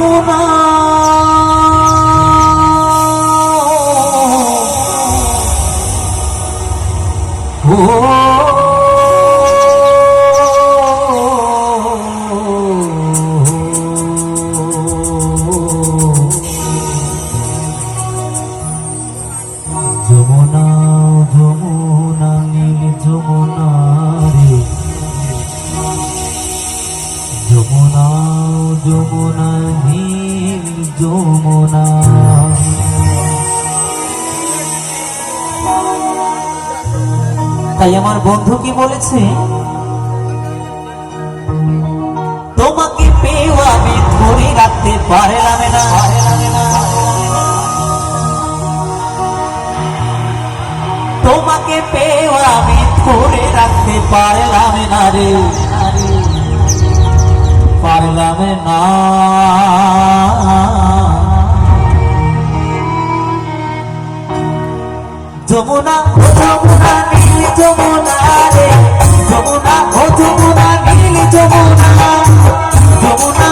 যমুনা যমুনা, নীল যমুনা। তাই আমার বন্ধু কি বলেছে? তোমাকে পেয়েও আমি ধরে রাখতে পারলাম না। তোমাকে পেয়েও আমি ধরে রাখতে পারলাম না রে। পারলাম না। যমুনা ও যমুনা নীল যমুনা রে। যমুনা ও যমুনা নীল যমুনা। যমুনা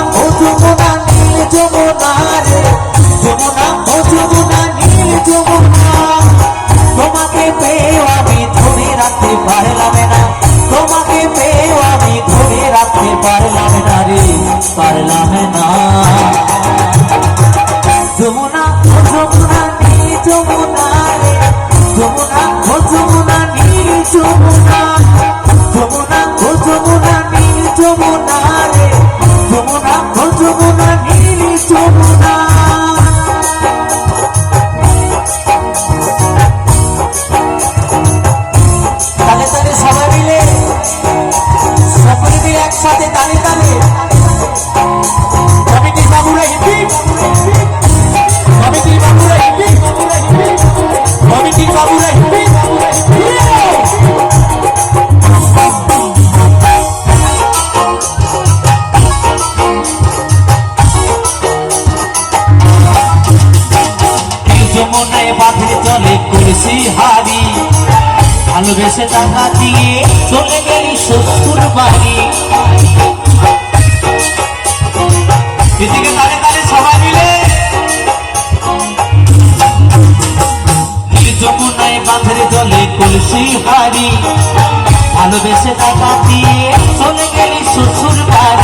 পারলাম না। যমুনা ও যমুনা নীল যমুনা রে। যমুনা ও যমুনা যমুনা যমুনা ভালোবেসে টাকা দিয়ে চলে গেলি শত্রুর বাড়ি। এদিকে তালে তালে সবাই মিলে। যমুনায় বাঁধের জলে কলসি হারি ভালোবেসে টাকা দিয়ে চলে গেলি শ্বশুর বাড়ি।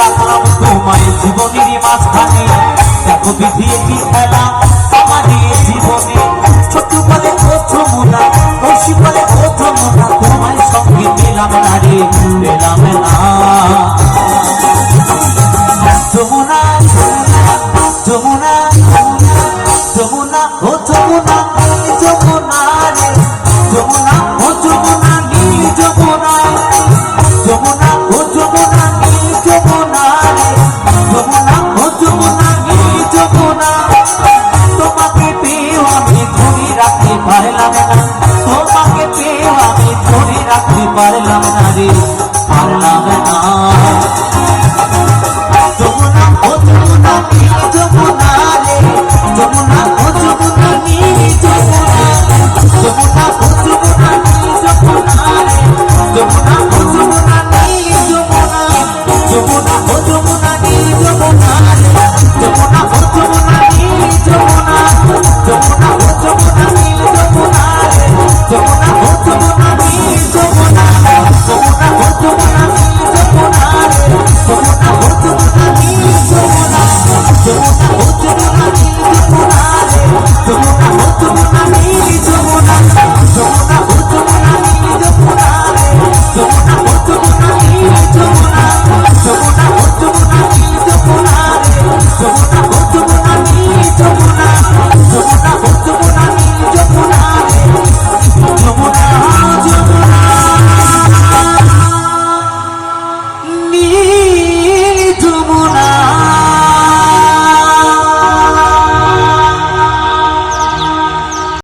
রাখলাম তোমায় জীবনের মাঝখানে। দেখো বিধি একটি খেলা আমাদের জীবনে। ছোট বলে প্রথম না বসি বলে প্রথম না তোমায় সঙ্গে পেলাম না রে, পেলাম না। যমুনা যমুনা যমুনা, ও যমুনা যমুনা।